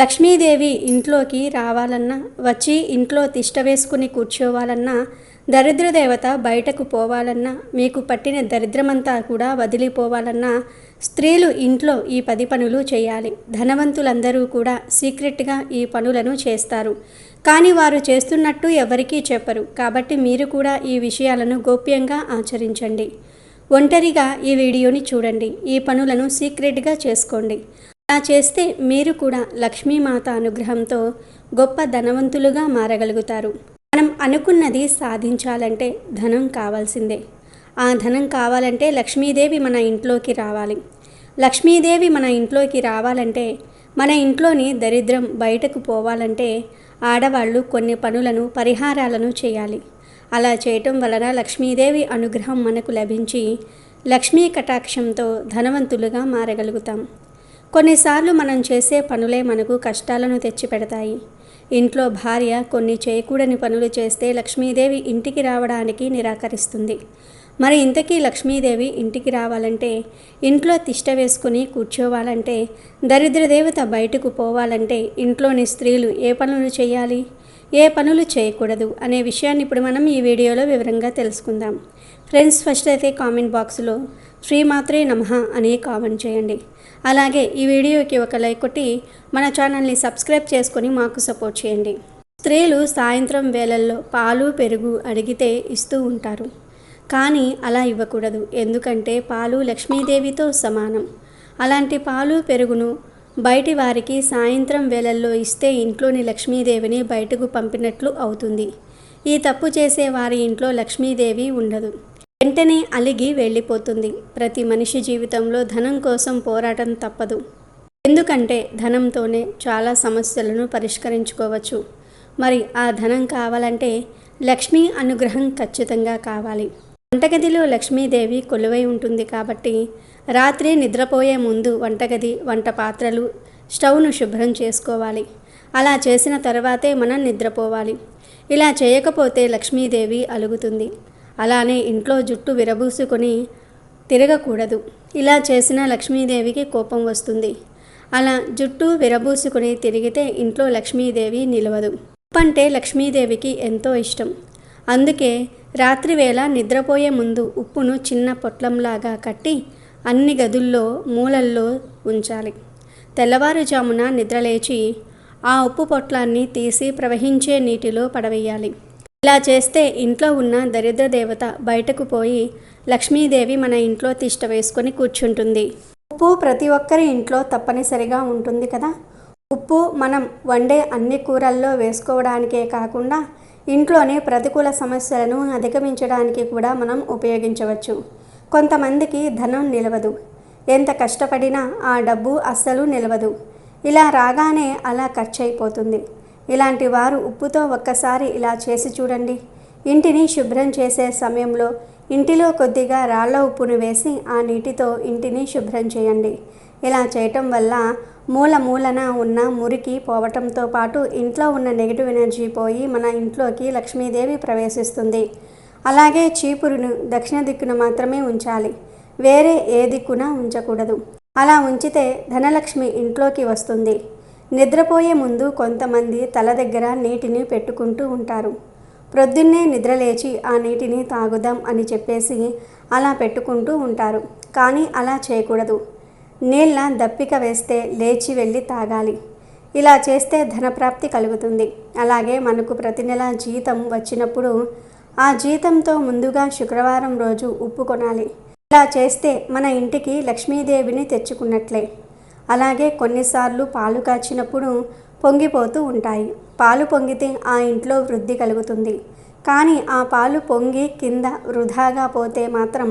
లక్ష్మీదేవి ఇంట్లోకి రావాలన్నా వచ్చి ఇంట్లో తిష్ట వేసుకుని కూర్చోవాలన్నా దరిద్ర దేవత బయటకు పోవాలన్నా మీకు పట్టిన దరిద్రమంతా కూడా వదిలిపోవాలన్నా స్త్రీలు ఇంట్లో ఈ పది పనులు చేయాలి. ధనవంతులందరూ కూడా సీక్రెట్గా ఈ పనులను చేస్తారు. కానీ వారు చేస్తున్నట్టు ఎవరికీ చెప్పరు. కాబట్టి మీరు కూడా ఈ విషయాలను గోప్యంగా ఆచరించండి. ఒంటరిగా ఈ వీడియోని చూడండి. ఈ పనులను సీక్రెట్గా చేసుకోండి. అలా చేస్తే మీరు కూడా లక్ష్మీమాత అనుగ్రహంతో గొప్ప ధనవంతులుగా మారగలుగుతారు. మనం అనుకున్నది సాధించాలంటే ధనం కావాల్సిందే. ఆ ధనం కావాలంటే లక్ష్మీదేవి మన ఇంట్లోకి రావాలి. లక్ష్మీదేవి మన ఇంట్లోకి రావాలంటే మన ఇంట్లోని దరిద్రం బయటకు పోవాలంటే ఆడవాళ్ళు కొన్ని పనులను పరిహారాలను చేయాలి. అలా చేయటం వలన లక్ష్మీదేవి అనుగ్రహం మనకు లభించి లక్ష్మీ కటాక్షంతో ధనవంతులుగా మారగలుగుతాం. కొన్నిసార్లు మనం చేసే పనులే మనకు కష్టాలను తెచ్చిపెడతాయి. ఇంట్లో భార్య కొన్ని చేయకూడని పనులు చేస్తే లక్ష్మీదేవి ఇంటికి రావడానికి నిరాకరిస్తుంది. మరి ఇంతకీ లక్ష్మీదేవి ఇంటికి రావాలంటే ఇంట్లో తిష్ట వేసుకుని కూర్చోవాలంటే దరిద్రదేవత బయటకు పోవాలంటే ఇంట్లోని స్త్రీలు ఏ పనులు చేయాలి? ఏ పనులు చేయకూడదు అనే విషయాన్ని ఇప్పుడు మనం ఈ వీడియోలో వివరంగా తెలుసుకుందాం. ఫ్రెండ్స్ ఫస్ట్ అయితే కామెంట్ బాక్స్లో శ్రీమాత్రే నమః అని కామెంట్ చేయండి. అలాగే ఈ వీడియోకి ఒక లైక్ కొట్టి మన ఛానల్ని సబ్స్క్రైబ్ చేసుకొని మాకు సపోర్ట్ చేయండి. స్త్రీలు సాయంత్రం వేళల్లో పాలు పెరుగు అడిగితే ఇస్తూ ఉంటారు. కానీ అలా ఇవ్వకూడదు. ఎందుకంటే పాలు లక్ష్మీదేవితో సమానం. అలాంటి పాలు పెరుగును బయటి వారికి సాయంత్రం వేళల్లో ఇస్తే ఇంట్లోని లక్ష్మీదేవిని బయటకు పంపినట్లు అవుతుంది. ఈ తప్పు చేసే వారి ఇంట్లో లక్ష్మీదేవి ఉండదు. వెంటనే అలిగి వెళ్ళిపోతుంది. ప్రతి మనిషి జీవితంలో ధనం కోసం పోరాటం తప్పదు. ఎందుకంటే ధనంతోనే చాలా సమస్యలను పరిష్కరించుకోవచ్చు. మరి ఆ ధనం కావాలంటే లక్ష్మీ అనుగ్రహం ఖచ్చితంగా కావాలి. వంటగదిలో లక్ష్మీదేవి కొలువై ఉంటుంది కాబట్టి రాత్రి నిద్రపోయే ముందు వంటగది వంట పాత్రలు స్టవ్ను శుభ్రం చేసుకోవాలి. అలా చేసిన తర్వాతే మనం నిద్రపోవాలి. ఇలా చేయకపోతే లక్ష్మీదేవి అలుగుతుంది. అలానే ఇంట్లో జుట్టు విరబూసుకొని తిరగకూడదు. ఇలా చేసిన లక్ష్మీదేవికి కోపం వస్తుంది. అలా జుట్టు విరబూసుకుని తిరిగితే ఇంట్లో లక్ష్మీదేవి నిలవదు. ఉప్పు అంటే లక్ష్మీదేవికి ఎంతో ఇష్టం. అందుకే రాత్రివేళ నిద్రపోయే ముందు ఉప్పును చిన్న పొట్లంలాగా కట్టి అన్ని గదుల్లో మూలల్లో ఉంచాలి. తెల్లవారుజామున నిద్రలేచి ఆ ఉప్పు పొట్లాన్ని తీసి ప్రవహించే నీటిలో పడవేయాలి. ఇలా చేస్తే ఇంట్లో ఉన్న దరిద్ర దేవత బయటకు పోయి లక్ష్మీదేవి మన ఇంట్లో తిష్ట వేసుకొని కూర్చుంటుంది. ఉప్పు ప్రతి ఒక్కరి ఇంట్లో తప్పనిసరిగా ఉంటుంది కదా? ఉప్పు మనం వండే అన్ని కూరల్లో వేసుకోవడానికే కాకుండా ఇంట్లోని ప్రతికూల సమస్యలను అధిగమించడానికి కూడా మనం ఉపయోగించవచ్చు. కొంతమందికి ధనం నిలవదు. ఎంత కష్టపడినా ఆ డబ్బు అస్సలు నిలవదు. ఇలా రాగానే అలా ఖర్చు అయిపోతుంది ఇలాంటి వారు ఉప్పుతో ఒక్కసారి ఇలా చేసి చూడండి. ఇంటిని శుభ్రం చేసే సమయంలో ఇంటిలో కొద్దిగా రాళ్ళ ఉప్పును వేసి ఆ నీటితో ఇంటిని శుభ్రం చేయండి. ఇలా చేయటం వల్ల మూల మూలన ఉన్న మురికి పోవటంతో పాటు ఇంట్లో ఉన్న నెగిటివ్ ఎనర్జీ పోయి మన ఇంట్లోకి లక్ష్మీదేవి ప్రవేశిస్తుంది. అలాగే చీపురును దక్షిణ దిక్కున మాత్రమే ఉంచాలి. వేరే ఏ దిక్కున ఉంచకూడదు. అలా ఉంచితే ధనలక్ష్మి ఇంట్లోకి వస్తుంది. నిద్రపోయే ముందు కొంతమంది తల దగ్గర నీటిని పెట్టుకుంటూ ఉంటారు. ప్రొద్దున్నే నిద్రలేచి ఆ నీటిని తాగుదాం అని చెప్పేసి అలా పెట్టుకుంటూ ఉంటారు. కానీ అలా చేయకూడదు. నీళ్ళ దప్పిక వేస్తే లేచి వెళ్ళి తాగాలి. ఇలా చేస్తే ధనప్రాప్తి కలుగుతుంది. అలాగే మనకు ప్రతి నెల జీతం వచ్చినప్పుడు ఆ జీతంతో ముందుగా శుక్రవారం రోజు ఉప్పు కొనాలి. ఇలా చేస్తే మన ఇంటికి లక్ష్మీదేవిని తెచ్చుకున్నట్లే. అలాగే కొన్నిసార్లు పాలు కాచినప్పుడు పొంగిపోతూ ఉంటాయి. పాలు పొంగితే ఆ ఇంట్లో వృద్ధి కలుగుతుంది. కానీ ఆ పాలు పొంగి కింద వృధాగా పోతే మాత్రం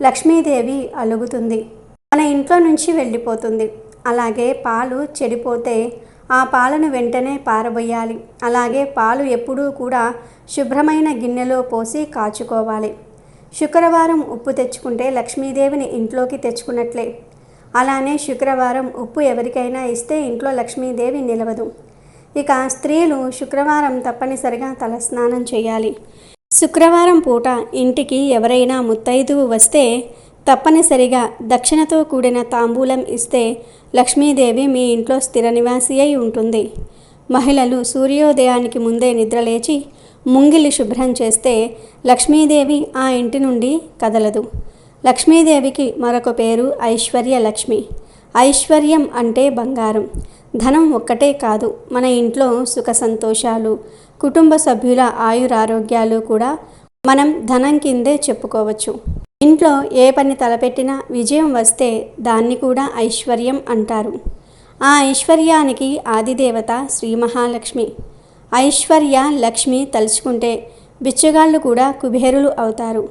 లక్ష్మీదేవి అలుగుతుంది. మన ఇంట్లో నుంచి వెళ్ళిపోతుంది. అలాగే పాలు చెడిపోతే ఆ పాలను వెంటనే పారబోయాలి. అలాగే పాలు ఎప్పుడూ కూడా శుభ్రమైన గిన్నెలో పోసి కాచుకోవాలి. శుక్రవారం ఉప్పు తెచ్చుకుంటే లక్ష్మీదేవిని ఇంట్లోకి తెచ్చుకున్నట్లే. అలానే శుక్రవారం ఉప్పు ఎవరికైనా ఇస్తే ఇంట్లో లక్ష్మీదేవి నిలవదు. ఇక స్త్రీలు శుక్రవారం తప్పనిసరిగా తలస్నానం చేయాలి. శుక్రవారం పూట ఇంటికి ఎవరైనా ముత్తైదువు వస్తే తప్పనిసరిగా దక్షిణతో కూడిన తాంబూలం ఇస్తే లక్ష్మీదేవి మీ ఇంట్లో స్థిర నివాసి అయి ఉంటుంది. మహిళలు సూర్యోదయానికి ముందే నిద్రలేచి ముంగిలి శుభ్రం చేస్తే లక్ష్మీదేవి ఆ ఇంటి నుండి కదలదు. లక్ష్మీదేవికి మరొక పేరు ఐశ్వర్య లక్ష్మి ఐశ్వర్యం అంటే బంగారం. ధనం ఒక్కటే కాదు మన ఇంట్లో సుఖ సంతోషాలు కుటుంబ సభ్యుల ఆయురారోగ్యాలు కూడా మనం ధనం కిందే చెప్పుకోవచ్చు. ఇంట్లో ఏ పని తలపెట్టినా విజయం వస్తే దాన్ని కూడా ఐశ్వర్యం అంటారు. ఆ ఐశ్వర్యానికి ఆదిదేవత శ్రీ మహాలక్ష్మి. ఐశ్వర్య లక్ష్మి తలుచుకుంటే బిచ్చగాళ్ళు కూడా కుబేరులు అవుతారు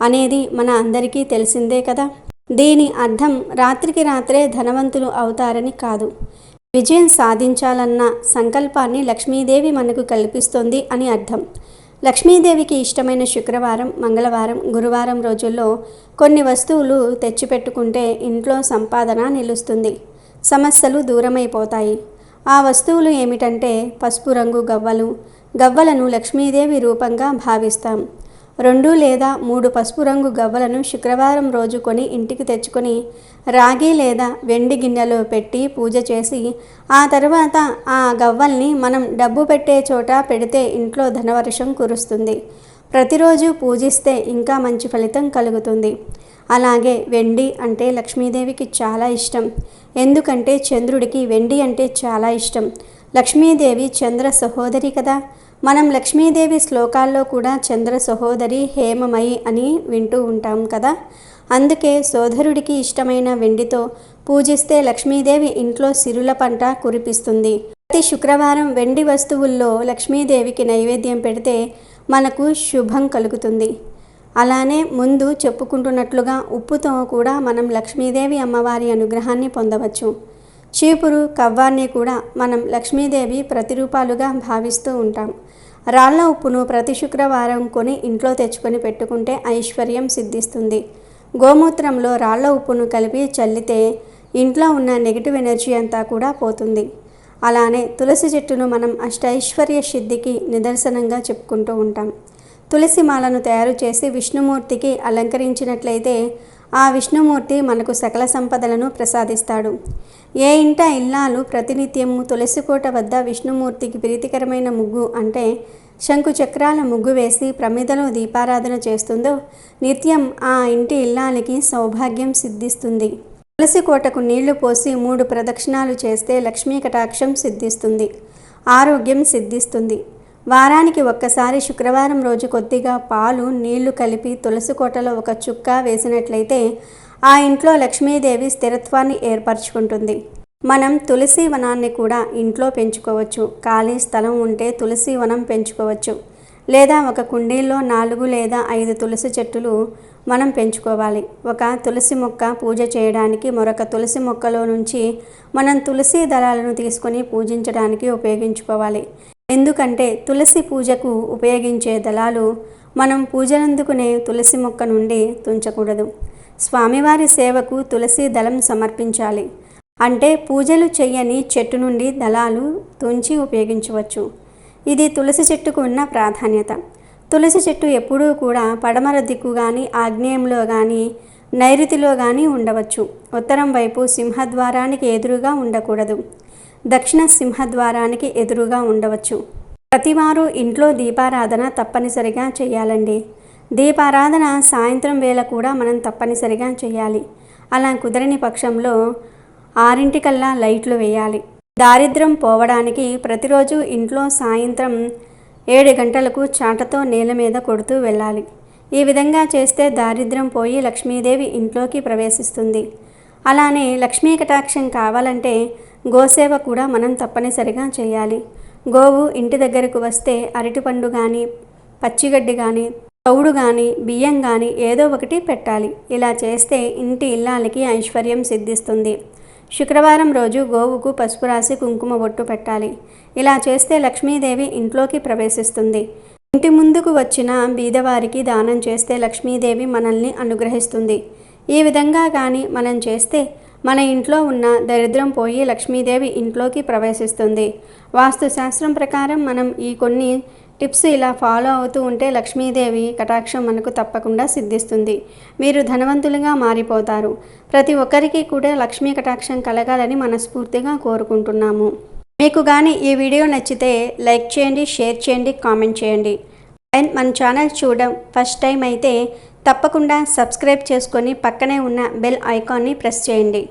అనేది మన అందరికీ తెలిసిందే కదా? దీని అర్థం రాత్రికి రాత్రే ధనవంతులు అవుతారని కాదు. విజయం సాధించాలన్న సంకల్పాన్ని లక్ష్మీదేవి మనకు కల్పిస్తుంది అని అర్థం. లక్ష్మీదేవికి ఇష్టమైన శుక్రవారం మంగళవారం గురువారం రోజుల్లో కొన్ని వస్తువులు తెచ్చిపెట్టుకుంటే ఇంట్లో సంపాదన నిలుస్తుంది. సమస్యలు దూరమైపోతాయి. ఆ వస్తువులు ఏమిటంటే పసుపు రంగు గవ్వలు. గవ్వలను లక్ష్మీదేవి రూపంగా భావిస్తాం. రెండు లేదా మూడు పసుపు రంగు గవ్వలను శుక్రవారం రోజు కొని ఇంటికి తెచ్చుకొని రాగి లేదా వెండి గిన్నెలో పెట్టి పూజ చేసి ఆ తర్వాత ఆ గవ్వల్ని మనం డబ్బు పెట్టే చోట పెడితే ఇంట్లో ధనవర్షం కురుస్తుంది. ప్రతిరోజు పూజిస్తే ఇంకా మంచి ఫలితం కలుగుతుంది. అలాగే వెండి అంటే లక్ష్మీదేవికి చాలా ఇష్టం. ఎందుకంటే చంద్రుడికి వెండి అంటే చాలా ఇష్టం. లక్ష్మీదేవి చంద్ర సహోదరి కదా. మనం లక్ష్మీదేవి శ్లోకాల్లో కూడా చంద్ర సహోదరి హేమమయి అని వింటూ ఉంటాం కదా. అందుకే సోదరుడికి ఇష్టమైన వెండితో పూజిస్తే లక్ష్మీదేవి ఇంట్లో సిరుల పంట కురిపిస్తుంది. ప్రతి శుక్రవారం వెండి వస్తువుల్లో లక్ష్మీదేవికి నైవేద్యం పెడితే మనకు శుభం కలుగుతుంది. అలానే ముందు చెప్పుకుంటున్నట్లుగా ఉప్పుతో కూడా మనం లక్ష్మీదేవి అమ్మవారి అనుగ్రహాన్ని పొందవచ్చు. చీపురు కవ్వాన్ని కూడా మనం లక్ష్మీదేవి ప్రతిరూపాలుగా భావిస్తూ ఉంటాం. రాళ్ళ ఉప్పును ప్రతి శుక్రవారం కొని ఇంట్లో తెచ్చుకొని పెట్టుకుంటే ఐశ్వర్యం సిద్ధిస్తుంది. గోమూత్రంలో రాళ్ళ ఉప్పును కలిపి చల్లితే ఇంట్లో ఉన్న నెగిటివ్ ఎనర్జీ అంతా కూడా పోతుంది. అలానే తులసి చెట్టును మనం అష్టైశ్వర్య సిద్ధికి నిదర్శనంగా చెప్పుకుంటూ ఉంటాం. తులసి మాలను తయారు చేసి విష్ణుమూర్తికి అలంకరించినట్లయితే ఆ విష్ణుమూర్తి మనకు సకల సంపదలను ప్రసాదిస్తాడు. ఏ ఇంట ఇల్లాలు ప్రతినిత్యము తులసికోట వద్ద విష్ణుమూర్తికి ప్రీతికరమైన ముగ్గు అంటే శంకు చక్రాల ముగ్గు వేసి ప్రమిదలో దీపారాధన చేస్తుందో నిత్యం ఆ ఇంటి ఇల్లాలకి సౌభాగ్యం సిద్ధిస్తుంది. తులసి కోటకు నీళ్ళు పోసి మూడు ప్రదక్షిణాలు చేస్తే లక్ష్మీ కటాక్షం సిద్ధిస్తుంది. ఆరోగ్యం సిద్ధిస్తుంది. వారానికి ఒక్కసారి శుక్రవారం రోజు కొద్దిగా పాలు నీళ్ళు కలిపి తులసి కోటలో ఒక చుక్క వేసినట్లయితే ఆ ఇంట్లో లక్ష్మీదేవి స్థిరత్వాన్ని ఏర్పరచుకుంటుంది. మనం తులసి వనాన్ని కూడా ఇంట్లో పెంచుకోవచ్చు. ఖాళీ స్థలం ఉంటే తులసి వనం పెంచుకోవచ్చు. లేదా ఒక కుండీల్లో నాలుగు లేదా ఐదు తులసి చెట్టులు మనం పెంచుకోవాలి. ఒక తులసి మొక్క పూజ చేయడానికి మరొక తులసి మొక్కలో నుంచి మనం తులసి దళాలను తీసుకొని పూజించడానికి ఉపయోగించుకోవాలి. ఎందుకంటే తులసి పూజకు ఉపయోగించే దళాలు మనం పూజలందుకునే తులసి మొక్క నుండి తుంచకూడదు. స్వామివారి సేవకు తులసి దళం సమర్పించాలి. అంటే పూజలు చెయ్యని చెట్టు నుండి దళాలు తుంచి ఉపయోగించవచ్చు. ఇది తులసి చెట్టుకు ఉన్న ప్రాధాన్యత. తులసి చెట్టు ఎప్పుడూ కూడా పడమర దిక్కు కానీ ఆగ్నేయంలో కానీ నైరుతిలో కానీ ఉండవచ్చు. ఉత్తరం వైపు సింహద్వారానికి ఎదురుగా ఉండకూడదు. దక్షిణ సింహద్వారానికి ఎదురుగా ఉండవచ్చు. ప్రతివారు ఇంట్లో దీపారాధన తప్పనిసరిగా చేయాలండి. దీపారాధన సాయంత్రం వేళ కూడా మనం తప్పనిసరిగా చేయాలి. అలా కుదరని పక్షంలో ఆరింటికల్లా లైట్లు వేయాలి. దారిద్రం పోవడానికి ప్రతిరోజు ఇంట్లో సాయంత్రం ఏడు గంటలకు చాటతో నేల మీద కొడుతూ వెళ్ళాలి. ఈ విధంగా చేస్తే దారిద్ర్యం పోయి లక్ష్మీదేవి ఇంట్లోకి ప్రవేశిస్తుంది. అలానే లక్ష్మీ కటాక్షం కావాలంటే గోసేవ కూడా మనం తప్పనిసరిగా చేయాలి. గోవు ఇంటి దగ్గరకు వస్తే అరటిపండు కానీ పచ్చిగడ్డి కానీ తౌడు కానీ బియ్యం కానీ ఏదో ఒకటి పెట్టాలి. ఇలా చేస్తే ఇంటి ఇల్లాలకి ఐశ్వర్యం సిద్ధిస్తుంది. శుక్రవారం రోజు గోవుకు పసుపు రాసి కుంకుమ బొట్టు పెట్టాలి. ఇలా చేస్తే లక్ష్మీదేవి ఇంట్లోకి ప్రవేశిస్తుంది. ఇంటి ముందుకు వచ్చిన బీదవారికి దానం చేస్తే లక్ష్మీదేవి మనల్ని అనుగ్రహిస్తుంది. ఈ విధంగా కానీ మనం చేస్తే మన ఇంట్లో ఉన్న దరిద్రం పోయి లక్ష్మీదేవి ఇంట్లోకి ప్రవేశిస్తుంది. వాస్తుశాస్త్రం ప్రకారం మనం ఈ కొన్ని టిప్స్ ఇలా ఫాలో అవుతూ ఉంటే లక్ష్మీదేవి కటాక్షం మనకు తప్పకుండా సిద్ధిస్తుంది. మీరు ధనవంతులుగా మారిపోతారు. ప్రతి ఒక్కరికి కూడా లక్ష్మీ కటాక్షం కలగాలని మనస్ఫూర్తిగా కోరుకుంటున్నాము. మీకు కానీ ఈ వీడియో నచ్చితే లైక్ చేయండి షేర్ చేయండి కామెంట్ చేయండి. అండ్ మన ఛానల్ చూడడం ఫస్ట్ టైం అయితే తప్పకుండా సబ్స్క్రైబ్ చేసుకొని పక్కనే ఉన్న బెల్ ఐకాన్ని ప్రెస్ చేయండి.